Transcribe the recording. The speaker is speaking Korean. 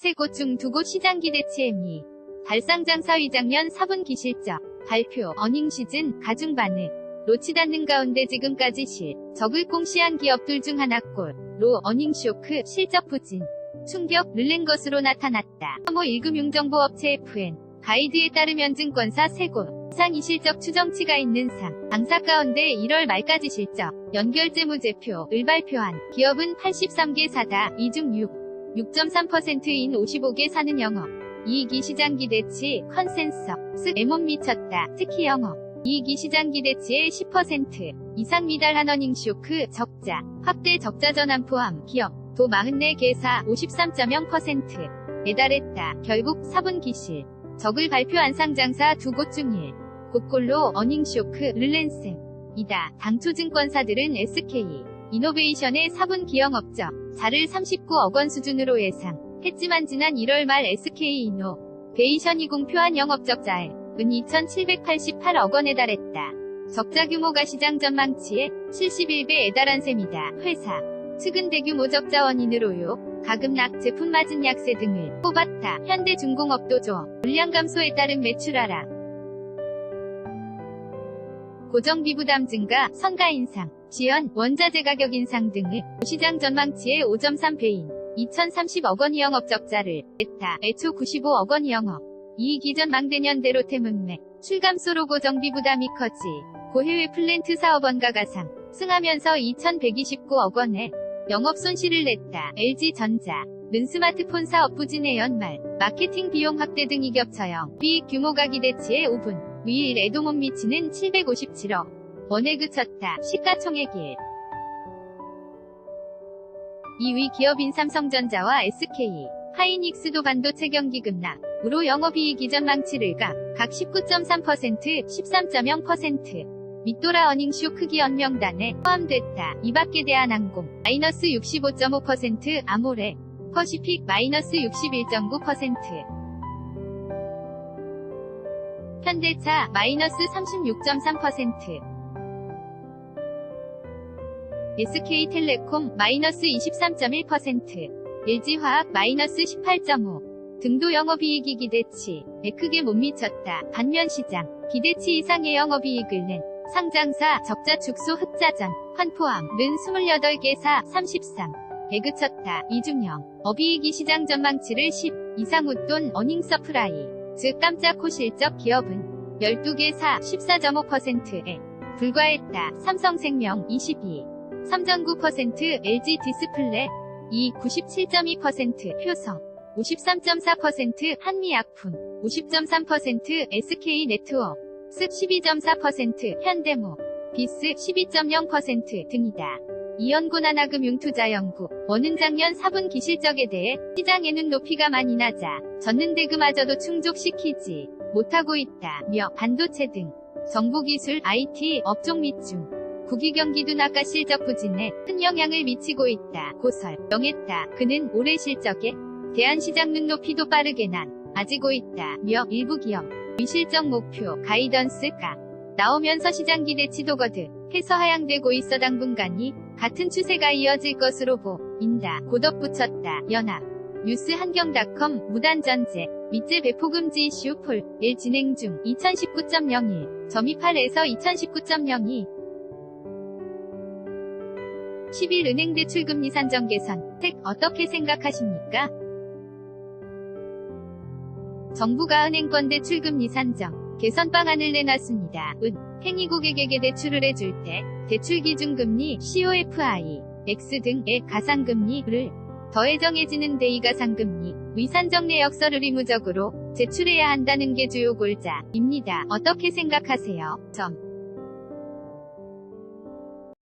세 곳 중 두 곳 시장 기대치 미 발상장사 위장년 4분 기 실적 발표 어닝 시즌 가중 반응. 놓치 닫는 가운데 지금까지 실 적을 공시한 기업들 중 하나 꼴. 로 어닝 쇼크 실적 부진. 충격을 낸 것으로 나타났다. 모 1금 융정보업체 FN 가이드에 따르면 증권사 세곳. 상 이 실적 추정치가 있는 상. 당사 가운데 1월 말까지 실적. 연결재무제표를 발표한. 기업은 83개 사다 이중 6, 6.3%인 55개 사는 영업. 이익이 시장 기대치 컨센서 쓱 에못 미쳤다. 특히 영업. 이익이 시장 기대치의 10% 이상 미달한 어닝 쇼크 적자. 확대 적자 전환 포함 기업. 도 44개사 53.0%에 달했다. 결국 4분 기 실. 적을 발표한 상장사 두 곳 중 1. 곧골로 어닝 쇼크 릴랜스. 이다. 당초 증권사들은 SK 이노베이션의 4분 기 영 업적 4를 39억 원 수준으로 예상 했지만 지난 1월 말 SK 이노 베이션이 공표한 영업적자액은 2,788억 원에 달했다. 적자 규모가 시장 전망치의 71배에 달한 셈이다. 회사 측은 대규모 적자 원인으로요. 가금락 제품 맞은 약세 등을 뽑았다. 현대중공업도 조 물량 감소에 따른 매출 하락. 고정비 부담 증가, 선가 인상, 지연, 원자재 가격 인상 등을 시장 전망치의 5.3배인 2,030억 원 영업 적자를 냈다. 애초 95억 원 영업. 이익 이전 망대년대로 태문맥, 출감소로 고정비 부담이 커지, 고해외 플랜트 사업원가 가상, 승하면서 2,129억 원의 영업 손실을 냈다. LG전자, 는 스마트폰 사업 부진의 연말, 마케팅 비용 확대 등이 겹쳐요. 비익 규모가 기대치의 5분. 위일에도 못 미치는 757억 원에 그쳤다. 시가총액 1. 2위 기업인 삼성전자와 SK, 하이닉스도 반도체 경기 급락으로 영업이익 이전 망치를 각, 각 19.3%, 13.0%. 밑돌아 어닝쇼 크기 연명단에 포함됐다. 이밖에 대한항공, 마이너스 65.5%, 아모레, 퍼시픽, 마이너스 61.9%. 현대차 마이너스 36.3% SK텔레콤 마이너스 23.1% LG화학 마이너스 18.5 등도 영업이익이 기대치에 크게 못 미쳤다. 반면 시장 기대치 이상의 영업이익을 낸 상장사 적자 축소 흑자전 환포함은 28개사 33에 그쳤다. 이중영 업이익이 시장 전망치를 10 이상 웃돈 어닝 서프라이 즉 깜짝 호실적 기업은 12개 사 14.5%에 불과했다. 삼성생명 22, 3.9% LG 디스플레 2 97.2% 효성 53.4% 한미약품 50.3% SK 네트워크 습12.4% 현대모 비스 12.0% 등이다. 이연구 나나금융투자연구 원은 작년 4분 기실적에 대해 시장에는 높이가 많이 졌는데 그마저도 충족시키지 못하고 있다 며 반도체 등 정보기술 IT 업종 및 중 국위 경기도 나가 실적 부진에 큰 영향을 미치고 있다. 고설 명했다. 그는 올해 실적에 대한 시장 눈높이도 빠르게 낮아지고 있다 며 일부 기업 위실적 목표 가이던스가 나오면서 시장 기대치도 거듭 해서 하향되고 있어 당분간이 같은 추세가 이어질 것으로 보인다. 고덧붙였다. 연합 뉴스 한경닷컴 무단전제 밑제 배포금지 이슈 폴1 진행 중 2019.01 점입8에서 2019.02 10일 은행 대출금리 산정 개선 택 어떻게 생각하십니까? 정부가 은행권 대출금리 산정 개선 방안을 내놨습니다. 은 행위 고객에게 대출을 해줄 때 대출 기준금리 COFI X 등의 가상금리를 더해 정해지는 대이가상금리 위산정 내역서를 의무적으로 제출해야 한다는 게 주요 골자입니다. 어떻게 생각하세요? 점